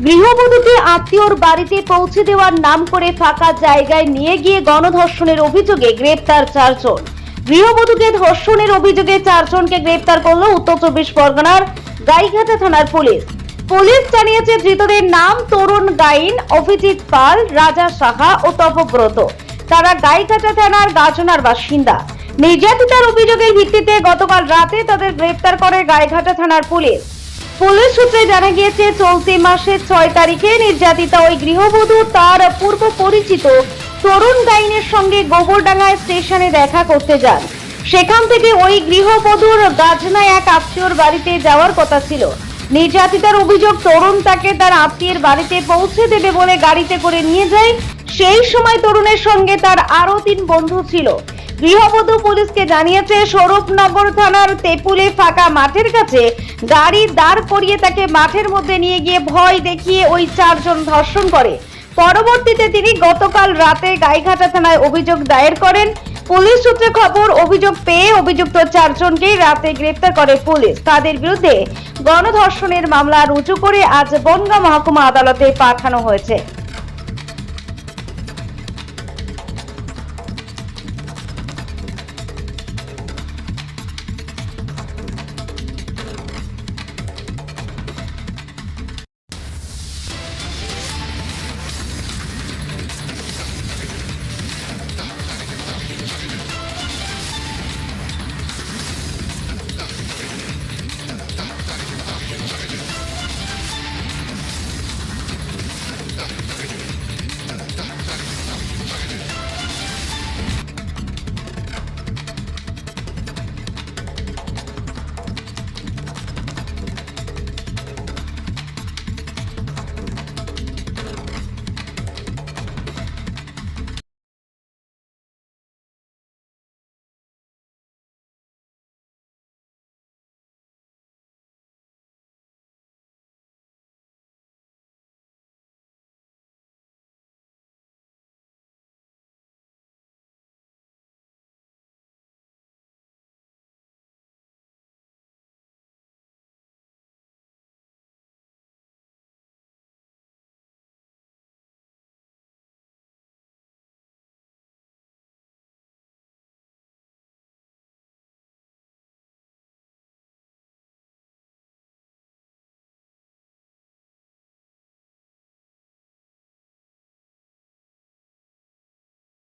গৃহবধূকে আত্মীয়র বাড়িতে পৌঁছে দেওয়ার নাম করে ফাঁকা জায়গায় নিয়ে গিয়ে গণধর্ষণের অভিযোগে গ্রেপ্তার চারজন। গৃহবধূকে ধর্ষণের অভিযোগে চারজনকে গ্রেপ্তার করল উত্তর চব্বিশ পরগনার গাইঘাটা থানার পুলিশ। পুলিশ জানিয়েছে, ধৃতদের নাম তরুণ গাইন, অভিজিৎ পাল, রাজা সাহা ও তপব্রত। তারা গাইঘাটা থানার গাজনার বাসিন্দা। নির্যাতিতার অভিযোগের ভিত্তিতে গতকাল রাতে তাদের গ্রেপ্তার করে গাইঘাটা থানার পুলিশ। পুলিশ সূত্রে জানা গিয়েছে, চলতি মাসের ছয় তারিখে নির্যাতিতা ওই গৃহবধূ তার পূর্ব পরিচিত তরুণ গাইনের সঙ্গে গোবরডাঙ্গা স্টেশনে দেখা করতে যান। সেখান থেকে ওই গৃহবধূর গাজনায় এক আত্মীয়র বাড়িতে যাওয়ার কথা ছিল। নির্যাতিতার অভিযোগ, তরুণ তাকে তার আত্মীয়ের বাড়িতে পৌঁছে দেবে বলে গাড়িতে করে নিয়ে যায়। সেই সময় তরুণের সঙ্গে তার আরও তিন বন্ধু ছিল। গৃহবধূ পুলিশকে জানিয়েছে, স্বরূপনগর থানার তেপুলে ফাঁকা মাঠের কাছে গাড়ি দাঁড় করিয়ে তাকে মাঠের মধ্যে নিয়ে গিয়ে ভয় দেখিয়ে ওই চারজন ধর্ষণ করে। পরবর্তীতে তিনি গতকাল রাতে গাইঘাটা থানায় অভিযোগ দায়ের করেন। পুলিশ সূত্রে খবর, অভিযোগ পেয়ে অভিযুক্ত চারজনকেই রাতে গ্রেপ্তার করে পুলিশ। তাদের বিরুদ্ধে গণধর্ষণের মামলা রুজু করে আজ বনগাঁ মহকুমা আদালতে পাঠানো হয়েছে।